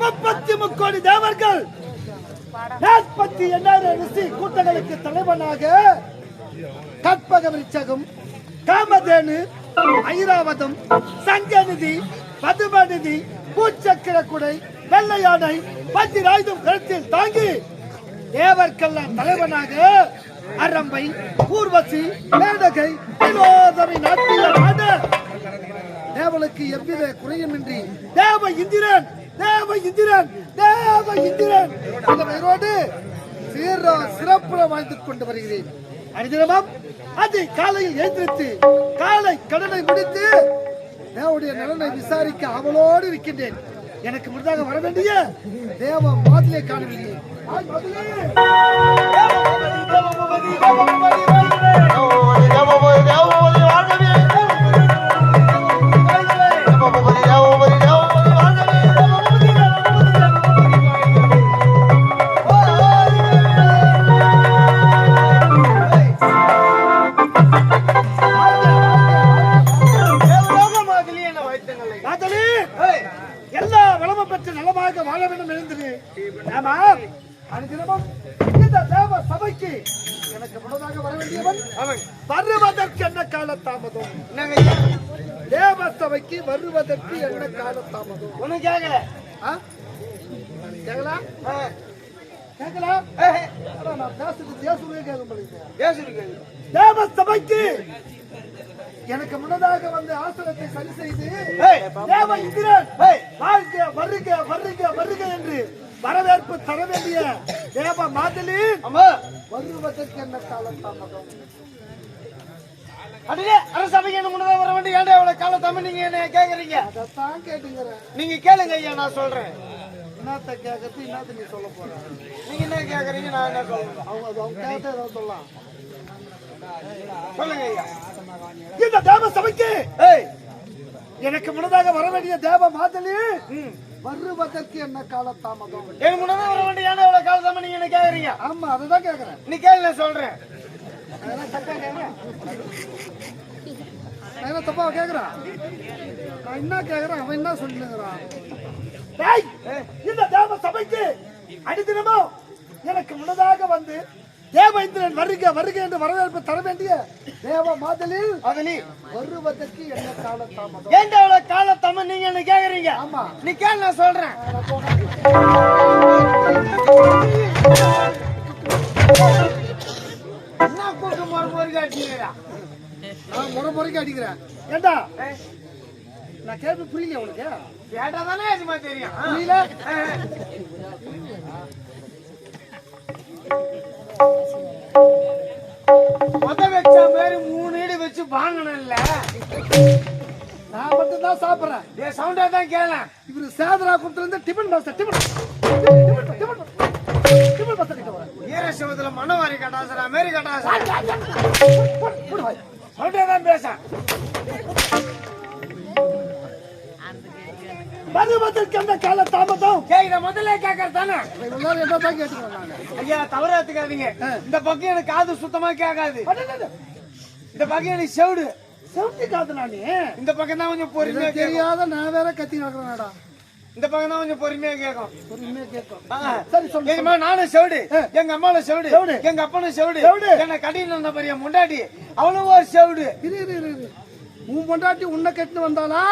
முப்பத்தி முக்கோடி தேவர்கள். நாற்பத்தி எண்ணாயிரம் ரிஷி கூட்டங்களுக்கு தலைவனாக கற்பக விருச்சகம் காமதேனு ஐராவதம் சங்கநிதி பதுமநிதி பூச்சக்கர குடை வெள்ளை யானை பத்திராயுதம் கழுத்தில் தாங்கி தேவர்க்கெல்லாம் தலைவனாக அரம்பை ஊர்வசி மேடகை வினோதமி நாட்டில் ஆட தேவனுக்கு எவ்வித குறையுமின்றி. தேவ இந்திரன் தேவ இந்திரன் தேவ இந்திரன். அந்த பெயரோடு சீர சிறப்புற வாழ்ந்து கொண்டு வருகிறேன். அனுதினமும் அதை காலையில் எழுந்திருத்து காலை கடனை முடித்து தேவனுடைய நலனை விசாரிக்க அவளோடு இருக்கின்றேன். எனக்கு முன்னதாக வர வேண்டிய தேவ மாதிலே! காணவில்லை வருவதற்கு என்ன கால தாமதம் தேவ சபைக்கு வருவதற்கு என்ன கால தாமதம் ஒண்ணும் கேட்கல ஆனா நான் பேசுறது தேசுவே கேட்க மாட்டேங்குது பேசுறீங்க தேவ சபைக்கு எனக்கு முன்னதாக வந்து ஆசனத்தை சரி செய்து. தேவ இந்திரன். வாழ்க வருக வருக வருக என்று வரவேற்பு தர வேண்டிய தேவ மாதிரி வருவதற்கு என்ன காலம் தாமதம் அடியே அரசபைக்கு என்ன முன்னதாக வர வேண்டிய ஏன்டா இவ்வளவு கால தமிழ் நீங்க என்ன கேக்குறீங்க? அதைத்தான் கேட்டுங்கிறேன் நீங்க கேளுங்க ஐயா நான் சொல்றேன். என்னத்த கேட்கறது என்னத்த நீ சொல்ல போற? நீங்க என்ன கேக்குறீங்க நான் என்ன சொல்றேன்? அவங்க அது அவங்க கேட்ட ஏதாவது சொல்லலாம். சொல்லுங்க ஐயா. இந்த தேவ சபைக்கு ஏய் எனக்கு முன்னதாக வர வேண்டிய தேவ மாதிரி வருவதற்கு என்ன கால தாமதம்? எனக்கு முன்னதாக வர வேண்டிய ஏன்டா இவ்வளவு கால தமிழ் நீங்க என்ன கேக்குறீங்க? ஆமா அதுதான் கேக்குறேன். நீ கேளு நான் சொல்றேன். என்ன தப்பா கேக்குறான் நான் என்ன கேக்குறேன்? அவன் என்ன சொல்லுங்கிறான் டேய் இந்த தேவ சபைக்கு அடிதினமோ எனக்கு முன்னதாக வந்து தேவேந்திரன் வருக வருக என்று வரவேற்பு தர வேண்டிய தேவ மாதலில் அதுலி வருவதற்கு என்ன கால தாமதம் ஏன்டா இவ்வளவு கால தமிழ் நீங்க என்ன கேக்குறீங்க? ஆமா. நீ கேளு நான் சொல்றேன். முறை முறைக்கு அடிக்கிறேன் ஏண்டா நான் கேள்வி புரியல உனக்கு? கேட்டா தானே அதுமா தெரியும். புரியல? முத வச்ச மாதிரி மூணு ஈடு வச்சு வாங்கணும்ல. நான் மட்டும் தான் சாப்பிடுறேன். என் சவுண்டா தான் கேளேன். இவரு சேதரா கொடுத்துல இருந்து டிபன் மாஸ்டர் டிபன் டிபன் ஈர சிவத்துல மண்ணவாரி கட்டாசரா மாரி கட்டாசரா போடு, போடு வாய். சவுண்டா தான் பேச. வருவதற்கு என்ன கால தாமதம். கேக்குற முதல்ல கேக்குறது தானே இவ்வளவு நேரம் என்ன தான் கேட்டுக்கிறேன் நானு ஐயா தவறா எடுத்துக்காதீங்க. இந்த பக்கம் எனக்கு காது சுத்தமா கேட்காது. இந்த பக்கம் எனக்கு செவிடு. நானே இந்த பக்கம் தான் கொஞ்சம் பொறுமையா தெரியாத நான் வேற கத்தி நடக்கிறேன்டா. இந்த பக்கம் தான் கொஞ்சம் பொறுமையா கேட்கும். பொறுமையா கேட்கும். சரி சொல்லு எங்க நானும் செவிடு. எங்க அம்மாவும் செவிடு. செவிடு. எங்க அப்பனும் செவிடு. செவிடு. என்ன கட்டிட்டு வந்த பெரிய முண்டாட்டி. அவளும் ஒரு செவிடு. இரு இரு இரு. உன் பொண்டாட்டி உன்னை கட்டின்னு வந்தாளா?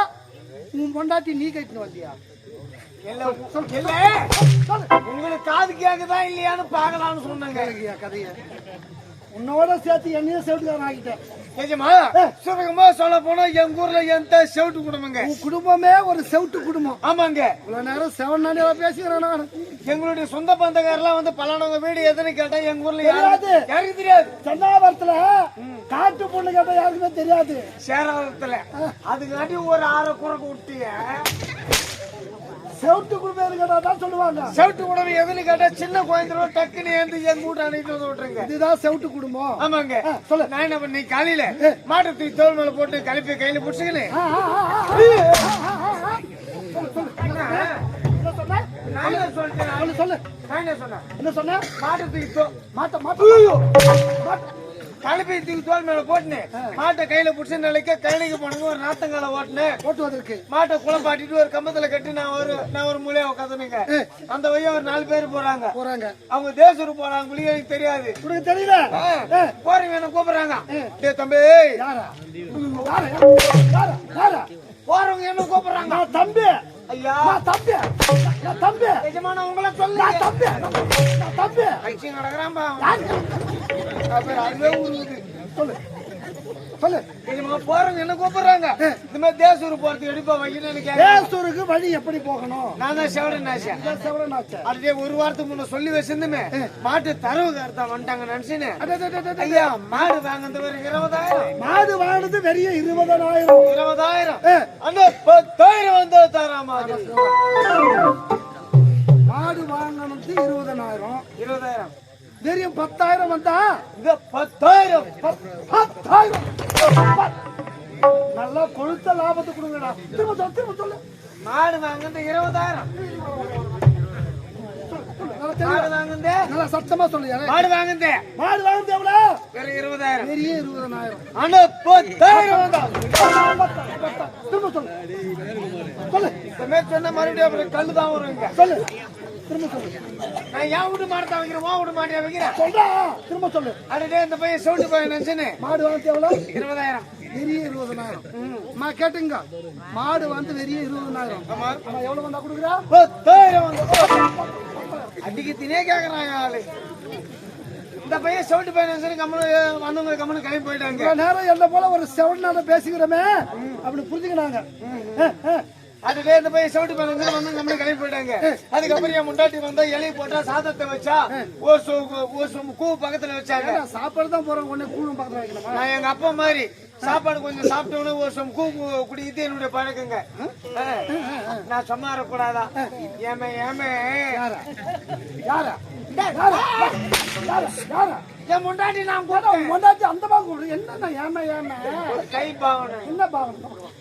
உன் பொண்டாட்டி நீ கட்டின்னு வந்தியா? உங்களுக்கு காது கேக்குதா இல்லையான்னு பாக்கலாம்னு சொன்னாங்க. கதைய? உன்னோட சேர்த்து என்னையும் செவிட்டுக்காரன் ஆகிட்டேன் ஏஜமா சுருக்கமா சொல்ல போனா எங்க ஊர்ல எந்த செவிட்டு குடும்பங்க. உன் குடும்பமே ஒரு செவிட்டு குடும்பம். ஆமாங்க. இவ்வளவு நேரம் செவன் நானே பேசுகிறேன் நான். எங்களுடைய சொந்த பந்தக்காரெல்லாம் வந்து பலானவங்க வீடு எதுன்னு கேட்டா எங்க ஊர்ல தெரியாது. யாரு- யாருக்கு தெரியாது? சென்னாவரத்துல காட்டு பொண்ணு கேட்டா யாருக்குமே தெரியாது. சேராதத்துல. அதுக்காட்டி ஒரு ஆற குறைக்கு விட்டிய செவிட்டு குடும்பம் கேட்டா தான் சொல்லுவாங்க செவிட்டு குடும்பம் எதுன்னு கேட்டா சின்ன குழந்தை டக்குன்னு ஏந்து எங்க வீட்டு அணைட்டு வந்து விட்டுருங்க இதுதான் செவிட்டு குடும்பம் ஆமாங்க சொல்லு. நான் என்ன பண்ணி காலையில மாட்டு தூக்கி தோல் மேல போட்டு கலப்பி கையில ஆ. சொல்லு. என்ன சொன்ன? தூக்கி மாட்ட மாட்ட கலப்பை தூக்கி தோல் மேல போட்டுனு. மாட்டை கையில புடிச்சு நாளைக்கு கையிலுக்கு போனங்க ஒரு நாத்தங்கால ஓட்டுனேன் ஓட்டுவதற்கு மாட்டை குளப்பாட்டிட்டு ஒரு கம்பத்துல கட்டி நான் ஒரு நான் ஒரு மூலையா உட்காந்துனுங்க அந்த வழியா ஒரு நாலு பேர் போறாங்க. போறாங்க. அவங்க தேசூர் போறாங்க புள்ளி எனக்கு தெரியாது. உனக்கு தெரியல? ஆ, போறவங்க என்ன கூப்பிடுறாங்க. டேய் தம்பி. போறவங்க என்ன கூப்பிடுறாங்க? தம்பி. ஐயா. தம்பி. தம்பி. எஜமான உங்களை சொல்லு தம்பி. தம்பி. நடக்கிறான்பா? அப்புறம் அதுவே உருவுது சொல்லு. சொல்லு. எஜமா போறவங்க என்ன கூப்பிடுறாங்க? இந்த மாதிரி தேசூர் போறதுக்கு எடுப்பா வைக்கணும்னு தேசூருக்கு வழி எப்படி போகணும்? நான் தான் செவடன் ஆசை இதான் செவரனாச்சே. அப்படியே ஒரு வாரத்துக்கு முன்ன சொல்லி வச்சிருந்துமே. மாட்டு தரவு கருத்தா வந்துட்டாங்க நினைச்சுன்னு. ஐயா மாடு வாங்கினது ஒரு இருபதாயிரம். மாடு வாங்கினது வெறிய இருபதாயிரம். ஏ, அந்த பத்தாயிரம் வந்து தரா மாதிரி மாடு வாங்கினது இருபதனாயிரம் இருபதாயிரம். வெறியும் பத்தாயிரம் வந்தா? இந்த பத்தாயிரம். பத்- பத்தாயிரம். பத்- நல்லா கொழுத்த லாபத்தை கொடுங்கடா. திரும்ப சொல்லு திரும்ப சொல்லு மாடு வாங்கினது இருபதாயிரம். மாடு வாங்கினது? நல்லா சத்தமா சொல்லு யாரே. மாடு வாங்கினது? மாடு வாங்கினது எவ்வளவு வேற இருபதாயிரம். வெறிய இருபதனாயிரம் ஆனா பத்தாயிரம். திரும்ப சொல்லு சொல்லு. இந்த மாதிரி சொன்னா மறுபடியும் கல்லு தான் வருங்க. சொல்லு. திரும்ப சொல்லு நான் என் வீட்டு மாடத்தை வைக்கிறேன் உன் வீட்டு மாட்டியா வைக்கிறேன் சொல்றா திரும்ப சொல்லு. அடடே இந்த பையன் சவுண்டு பையன் நினைச்சுன்னு மாடு வாங்கினது எவ்வளவு இருபதாயிரம். வெறிய இருபதனாயிரம். அம்மா கேட்டுங்க. மாடு வந்து வெறிய இருபதனாயிரம். ஆமா எவ்வளவு வந்தா கொடுக்குறா? பத்தாயிரம் வந்து அடிக்கத்தினே கேக்குறான் ஆளு. இந்த பையன் சவுண்டு பையன் கம்மனு வந்தவங்க கம்மனு கிளம்பி போயிட்டாங்க. நேரம் என்ன போல ஒரு செவன் பேசிக்கிறோமே. அப்படி புரிஞ்சுக்கினாங்க. அதுவே இந்த பையன் சவுண்டு நினைச்சுன்னு வந்து கம்மனு கிளம்பி போயிட்டாங்க. அதுக்கப்புறம் என் முண்டாட்டி வந்தா இலையை போட்டா சாதத்தை வச்சா ஓசு ஓசு கூ பக்கத்துல வச்சாங்க. சாப்பாடு தான் போறோம் உடனே கூழும் பக்கத்துல வைக்கணுமா? நான் எங்க அப்பா மாதிரி சாப்பாடு கொஞ்சம் சாப்பிட்டவனே ஒரு சம் கூ கூ- குடிக்கிறது என்னுடைய பழக்கங்க. நான் சும்மா இருக்கக்கூடாதா? ஏமே ஏமே. யாரா? யாரா? என் முண்டாட்டி நான் ஏடா, உன் பொண்டாட்டி அந்த கூப்பிடு. என்னண்ணா ஏமா ஏமா? கை பாவனை. என்ன பாவம்